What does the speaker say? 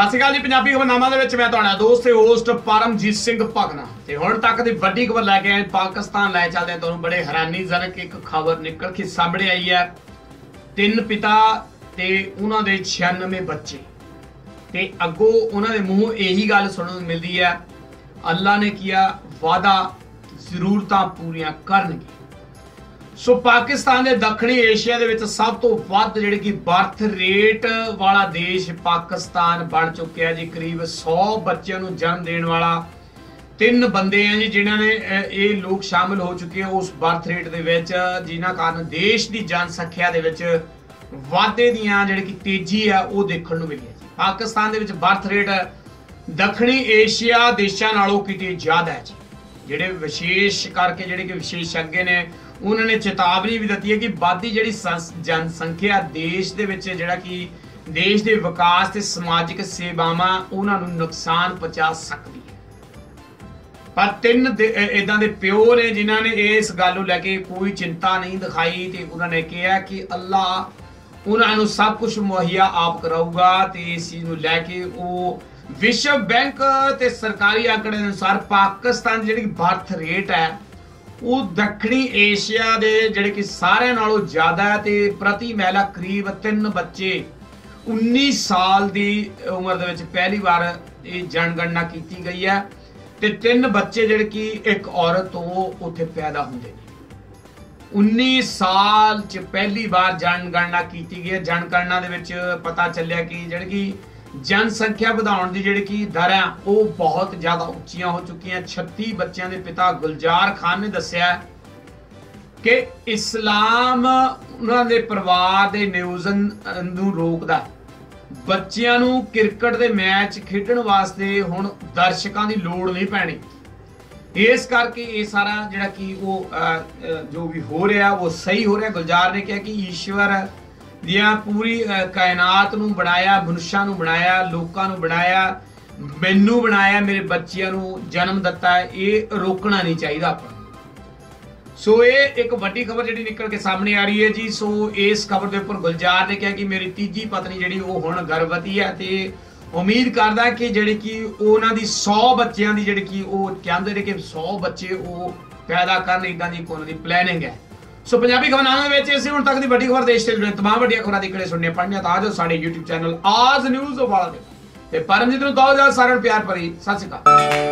ਸਤਿ ਸ਼੍ਰੀ ਅਕਾਲ ਜੀ, ਪੰਜਾਬੀ ਖਬਰਨਾਮਾ ਦੇ ਵਿੱਚ ਮੈਂ ਤੁਹਾਡਾ ਦੋਸਤ ਤੇ ਹੋਸਟ ਪਰਮਜੀਤ ਸਿੰਘ ਭਗਨਾ। ਤੇ ਹੁਣ ਤੱਕ ਦੀ ਵੱਡੀ ਖਬਰ ਲੈ ਕੇ ਆਏ, ਪਾਕਿਸਤਾਨ ਲੈ ਚੱਲਦੇ ਤੁਹਾਨੂੰ ਬੜੇ ਹੈਰਾਨੀਜਨਕ ਇੱਕ ਖਬਰ ਨਿਕਲ ਕੇ ਸਾਹਮਣੇ ਆਈ ਹੈ। ਤਿੰਨ ਪਿਤਾ ਤੇ ਉਹਨਾਂ ਦੇ 96 ਬੱਚੇ। ਤੇ ਅੱਗੋਂ ਉਹਨਾਂ ਦੇ ਮੂੰਹ ਇਹੀ ਗੱਲ ਸੁਣਨ ਨੂੰ ਮਿਲਦੀ ਹੈ ਅੱਲਾ ਨੇ ਕੀਆ ਵਾਦਾ ਜ਼ਰੂਰਤਾਂ ਪੂਰੀਆਂ ਕਰਨਗੇ। ਸੋ ਪਾਕਿਸਤਾਨ ਦੇ ਦੱਖਣੀ ਏਸ਼ੀਆ ਦੇ ਵਿੱਚ ਸਭ ਤੋਂ ਵੱਧ ਜਿਹੜੀ ਕਿ ਬਰਥ ਰੇਟ ਵਾਲਾ ਦੇਸ਼ ਪਾਕਿਸਤਾਨ ਬਣ ਚੁੱਕਿਆ ਜੀ। ਕਰੀਬ 100 ਬੱਚਿਆਂ ਨੂੰ ਜਨਮ ਦੇਣ ਵਾਲਾ ਤਿੰਨ ਬੰਦੇ ਆ ਜੀ, ਜਿਨ੍ਹਾਂ ਨੇ ਇਹ ਲੋਕ ਸ਼ਾਮਿਲ ਹੋ ਚੁੱਕੇ ਆ ਉਸ ਬਰਥ ਰੇਟ ਦੇ ਵਿੱਚ, ਜਿਨ੍ਹਾਂ ਕਾਰਨ ਦੇਸ਼ ਦੀ ਜਨਸੰਖਿਆ ਦੇ ਵਿੱਚ ਵਾਧੇ ਦੀਆਂ ਜਿਹੜੀ ਕਿ ਤੇਜ਼ੀ ਆ, ਉਹ ਦੇਖਣ ਨੂੰ ਮਿਲੀ ਹੈ ਜੀ। ਪਾਕਿਸਤਾਨ ਦੇ ਵਿੱਚ ਬਰਥ ਰੇਟ ਦੱਖਣੀ ਏਸ਼ੀਆ ਦੇਸ਼ਾਂ ਨਾਲੋਂ ਕਿਤੇ ਜ਼ਿਆਦਾ ਹੈ ਜੀ। ਜਿਹੜੇ ਵਿਸ਼ੇਸ਼ ਕਰਕੇ ਜਿਹੜੇ ਕਿ ਵਿਸ਼ੇਸ਼জ্ञ ਨੇ, ਉਹਨਾਂ ਨੇ ਚੇਤਾਵਨੀ ਵੀ ਦਿੱਤੀ ਹੈ ਕਿ ਵਾਧੀ ਜਿਹੜੀ ਜਨਸੰਖਿਆ ਦੇਸ਼ ਦੇ ਵਿੱਚ ਜਿਹੜਾ ਕਿ ਦੇਸ਼ ਦੇ ਵਿਕਾਸ ਤੇ ਸਮਾਜਿਕ ਸੇਵਾਵਾਂ ਉਹਨਾਂ ਨੂੰ ਨੁਕਸਾਨ ਪਹੁੰਚਾ ਸਕਦੀ ਹੈ। ਪਰ ਤਿੰਨ ਇਦਾਂ ਦੇ ਪਿਓ ਨੇ ਜਿਨ੍ਹਾਂ ਨੇ ਇਸ ਗੱਲ ਨੂੰ ਲੈ ਕੇ ਕੋਈ ਚਿੰਤਾ ਨਹੀਂ ਦਿਖਾਈ ਤੇ ਉਹਨਾਂ ਨੇ ਕਿਹਾ ਕਿ ਅੱਲਾ ਉਹਨਾਂ ਨੂੰ ਸਭ ਕੁਝ ਮੁਹੱਈਆ ਆਪ ਕਰਾਊਗਾ ਤੇ ਇਸ ਚੀਜ਼ ਨੂੰ ਲੈ ਕੇ ਉਹ ਵਿਸ਼ਵ ਬੈਂਕ ਤੇ ਸਰਕਾਰੀ ਆંકੜੇ ਅਨੁਸਾਰ ਪਾਕਿਸਤਾਨ ਦੀ ਜਿਹੜੀ ਬਰਥ ਰੇਟ ਹੈ, ਉਹ ਦੱਖਣੀ ਏਸ਼ੀਆ ਦੇ ਜਿਹੜੇ ਕਿ ਸਾਰਿਆਂ ਨਾਲੋਂ ਜ਼ਿਆਦਾ ਹੈ ਤੇ ਪ੍ਰਤੀ ਮਹਿਲਾ ਕਰੀਬ ਤਿੰਨ ਬੱਚੇ 19 ਸਾਲ ਦੀ ਉਮਰ ਦੇ ਵਿੱਚ ਪਹਿਲੀ ਵਾਰ ਇਹ ਜਨਗਣਨਾ ਕੀਤੀ ਗਈ ਹੈ ਤੇ ਤਿੰਨ ਬੱਚੇ ਜਿਹੜੇ ਕਿ ਇੱਕ ਔਰਤ ਤੋਂ ਉੱਥੇ ਪੈਦਾ ਹੁੰਦੇ ਨੇ। 19 ਸਾਲ ਚ ਪਹਿਲੀ ਵਾਰ ਜਨਗਣਨਾ ਕੀਤੀ ਗਈ ਹੈ। ਜਨਗਣਨਾ ਦੇ ਵਿੱਚ ਪਤਾ ਚੱਲਿਆ ਕਿ ਜਿਹੜੀ ਕਿ ਜਨਸੰਖਿਆ ਵਧਾਉਣ ਦੀ ਜਿਹੜੀ ਕਿ ਦਰ ਹੈ ਉਹ ਬਹੁਤ ਜ਼ਿਆਦਾ ਉੱਚੀਆਂ ਹੋ ਚੁੱਕੀਆਂ। 36 ਬੱਚਿਆਂ ਦੇ ਪਿਤਾ ਗੁਲਜ਼ਾਰ ਖਾਨ ਨੇ ਦੱਸਿਆ ਕਿ ਇਸਲਾਮ ਉਹਨਾਂ ਦੇ ਪਰਿਵਾਰ ਦੇ ਨਿਊਜ਼ਨ ਨੂੰ ਰੋਕਦਾ ਬੱਚਿਆਂ ਨੂੰ ਕ੍ਰਿਕਟ ਦੇ ਮੈਚ ਖੇਡਣ ਵਾਸਤੇ ਹੁਣ ਦਰਸ਼ਕਾਂ ਦੀ ਲੋੜ ਨਹੀਂ ਪੈਣੀ। ਇਸ ਕਰਕੇ ਇਹ ਸਾਰਾ ਜਿਹੜਾ ਕਿ ਉਹ ਜੋ ਵੀ ਹੋ ਰਿਹਾ, ਉਹ ਸਹੀ ਹੋ ਰਿਹਾ। ਗੁਲਜ਼ਾਰ ਨੇ ਕਿਹਾ ਕਿ ਈਸ਼ਵਰ ਦੀਆਂ ਪੂਰੀ ਕਾਇਨਾਤ ਨੂੰ ਬਣਾਇਆ, ਮਨੁੱਖਾਂ ਨੂੰ ਬਣਾਇਆ, ਲੋਕਾਂ ਨੂੰ ਬਣਾਇਆ, ਮੈਨੂੰ ਬਣਾਇਆ, ਮੇਰੇ ਬੱਚਿਆਂ ਨੂੰ ਜਨਮ ਦਿੱਤਾ, ਇਹ ਰੋਕਣਾ ਨਹੀਂ ਚਾਹੀਦਾ ਆਪਾਂ ਨੂੰ। ਸੋ ਇਹ ਇੱਕ ਵੱਡੀ ਖਬਰ ਜਿਹੜੀ ਨਿਕਲ ਕੇ ਸਾਹਮਣੇ ਆ ਰਹੀ ਹੈ ਜੀ ਸੋ ਇਸ ਖਬਰ ਦੇ ਉੱਪਰ ਗੁਲਜ਼ਾਰ ਨੇ ਕਿਹਾ ਕਿ ਮੇਰੀ ਤੀਜੀ ਪਤਨੀ ਜਿਹੜੀ ਉਹ ਹੁਣ ਗਰਭਵਤੀ ਹੈ ਤੇ ਉਮੀਦ ਕਰਦਾ ਕਿ ਜਿਹੜੀ ਕਿ ਉਹਨਾਂ ਦੀ 100 ਬੱਚਿਆਂ ਦੀ ਜਿਹੜੀ ਕਿ ਉਹ ਕਹਿੰਦੇ ਨੇ ਕਿ 100 ਬੱਚੇ ਉਹ ਪੈਦਾ ਕਰਨ ਇਦਾਂ ਦੀ ਕੋਈ ਦੀ ਪਲੈਨਿੰਗ ਹੈ ਸੋ ਪੰਜਾਬੀ ਖਬਰਾਂ ਵਿੱਚ ਅਸੀਂ ਹੁਣ ਤੱਕ ਦੀ ਵੱਡੀ ਖਬਰ ਦੇਸ਼ ਤੇ ਜੁੜੇ ਤਮਾਮ ਵੱਡੀਆਂ ਖਬਰਾਂ ਦੀ ਕਿਹੜੇ ਸੁਣਨੇ, ਪੜ੍ਹਨੀਆਂ ਤਾਂ ਆਜੋ ਸਾਡੇ YouTube ਚੈਨਲ ਆਜ ਨਿਊਜ਼ ਵਾਲਾ ਤੇ ਪਰਮਜੀਤ ਨੂੰ ਦੋ ਸਾਰਿਆਂ ਨੂੰ ਪਿਆਰ ਭਰੀ, ਸਤਿ ਸ਼੍ਰੀ ਅਕਾਲ।